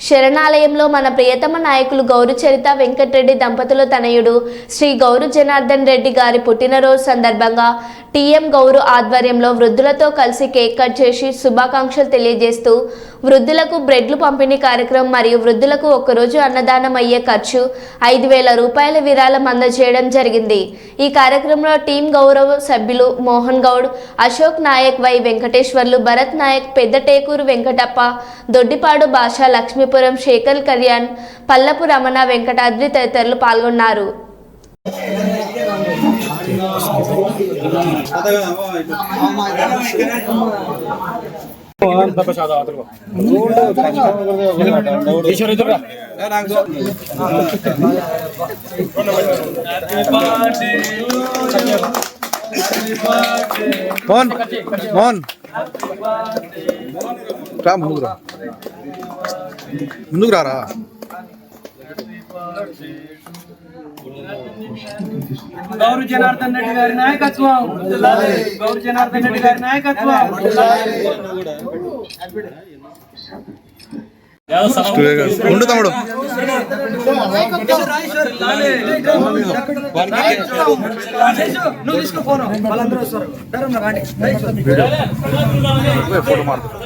శరణాలయంలో మన ప్రియతమ నాయకులు గౌరు చరిత వెంకటరెడ్డి దంపతుల తనయుడు శ్రీ గౌరు జనార్దన్ రెడ్డి గారి పుట్టినరోజు సందర్భంగా టీఎం గౌరు ఆధ్వర్యంలో వృద్ధులతో కలిసి కేక్ కట్ చేసి శుభాకాంక్షలు తెలియజేస్తూ వృద్ధులకు బ్రెడ్లు పంపిణీ కార్యక్రమం మరియు వృద్ధులకు ఒక్కరోజు అన్నదానం అయ్యే ఖర్చు ఐదు వేల రూపాయల విరాళం అందజేయడం జరిగింది. ఈ కార్యక్రమంలో టీం గౌరవ సభ్యులు మోహన్ గౌడ్ అశోక్ నాయక్ వై వెంకటేశ్వర్లు భరత్ నాయక్ పెద్దటేకూరు వెంకటప్ప దొడ్డిపాడు భాష లక్ష్మీపురం శేఖర్ కళ్యాణ్ పల్లపు రమణ వెంకటాద్రి తదితరులు పాల్గొన్నారు. మోహన్ మోహన్ రా ముందుకు రా ముందుకు రారా గౌరు జనార్దన్ రెడ్డి గారి నాయకత్వం. గౌరు జనార్దన్ రెడ్డి గారి నాయకత్వం. ఉండు తమ్ముడు. నువ్వు తీసుకో ఫోన్. వాళ్ళందరూ వస్తారు. ధరం రాండి. ఫోటో మారుతా.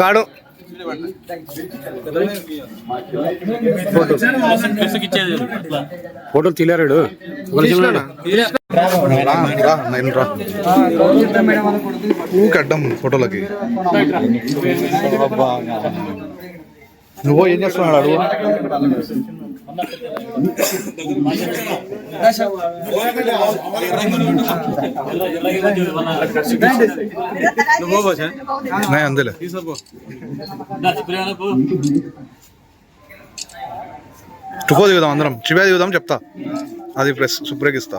కాడు. ఫోటోలు తీలేరాడు అడ్డం ఫోటోలకి. నువ్వు ఏం చేస్తున్నాడు అడుగు? టుకో దిగుదాం అందరం. చివే దిగుదాం చెప్తా. అది ప్రెస్ సుప్రేకిస్తా